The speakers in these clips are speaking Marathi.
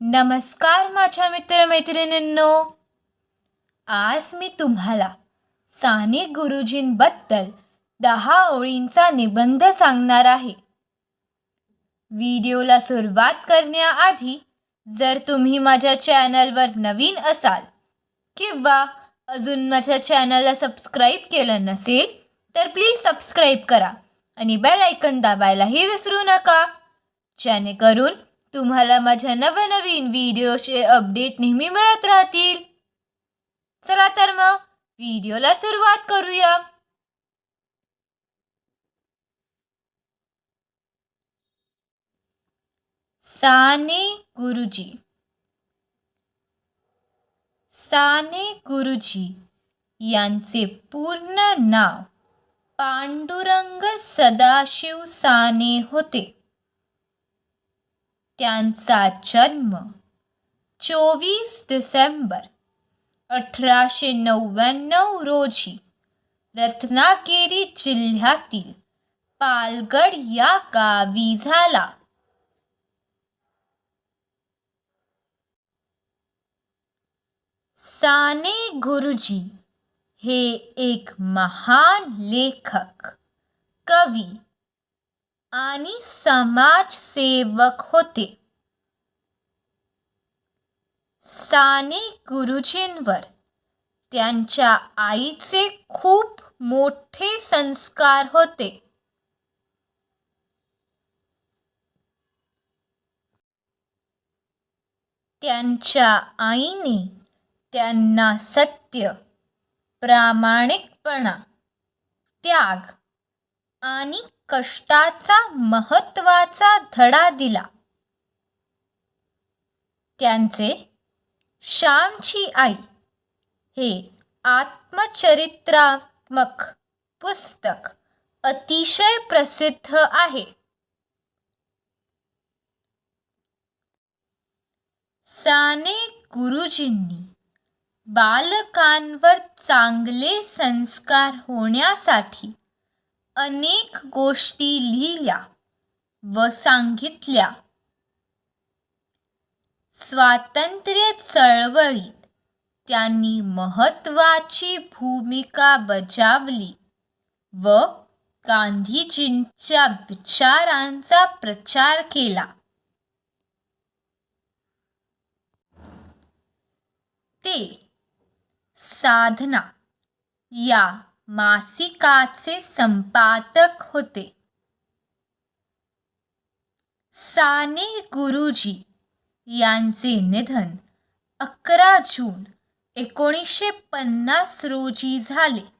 नमस्कार माझ्या मित्रमैत्रिणींनो. आज मी तुम्हाला साने गुरुजींबद्दल दहा ओळींचा निबंध सांगणार आहे. व्हिडिओला सुरुवात करण्याआधी जर तुम्ही माझ्या चॅनलवर नवीन असाल किंवा अजून माझ्या चॅनलला सबस्क्राईब केलं नसेल तर प्लीज सबस्क्राईब करा आणि बेल ऐकन दाबायलाही विसरू नका. जेणेकरून तुम्हाला माझ्या नवनवीन व्हिडिओचे अपडेट नेहमी मिळत राहतील. चला तर मग व्हिडिओला सुरुवात करूया. साने गुरुजी. साने गुरुजी यांचे पूर्ण नाव पांडुरंग सदाशिव साने होते. त्यांचा जन्म चोवीस डिसेंबर अठराशे नव्याण्णव रोजी रत्नागिरी जिल्ह्यातील पालगड या गावी झाला. साने गुरुजी हे एक महान लेखक कवी आणि समाजसेवक होते. साने गुरुजींवर त्यांच्या आईचे खूप मोठे संस्कार होते. त्यांच्या आईने त्यांना सत्य प्रामाणिकपणा त्याग आणि कष्टाचा महत्त्वाचा धडा दिला. त्यांचे श्यामची आई हे आत्मचरित्रात्मक पुस्तक अतिशय प्रसिद्ध आहे. साने गुरुजींनी बालकांवर चांगले संस्कार होण्यासाठी अनेक गोष्टी लिहिल्या व सांगितल्या. स्वातंत्र्य चळवळीत त्यांनी महत्त्वाची भूमिका बजावली व गांधीजींच्या विचारांचा प्रचार केला. ते साधना या मासिकाचे संपादक होते. साने गुरुजी यांचे निधन अकरा जून एकोणीसशे पन्नास रोजी झाले.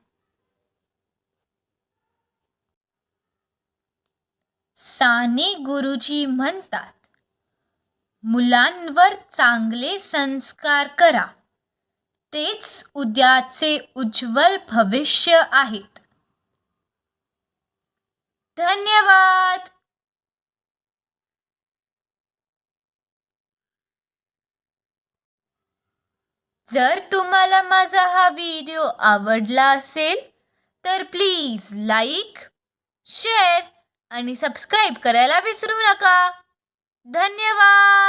साने गुरुजी म्हणतात मुलांवर चांगले संस्कार करा. तेच उद्याचे उज्ज्वल भविष्य आहेत. धन्यवाद! जर तुम्हाला माझा हा व्हिडिओ आवडला असेल तर प्लीज लाईक शेअर आणि सबस्क्राईब करायला विसरू नका. धन्यवाद!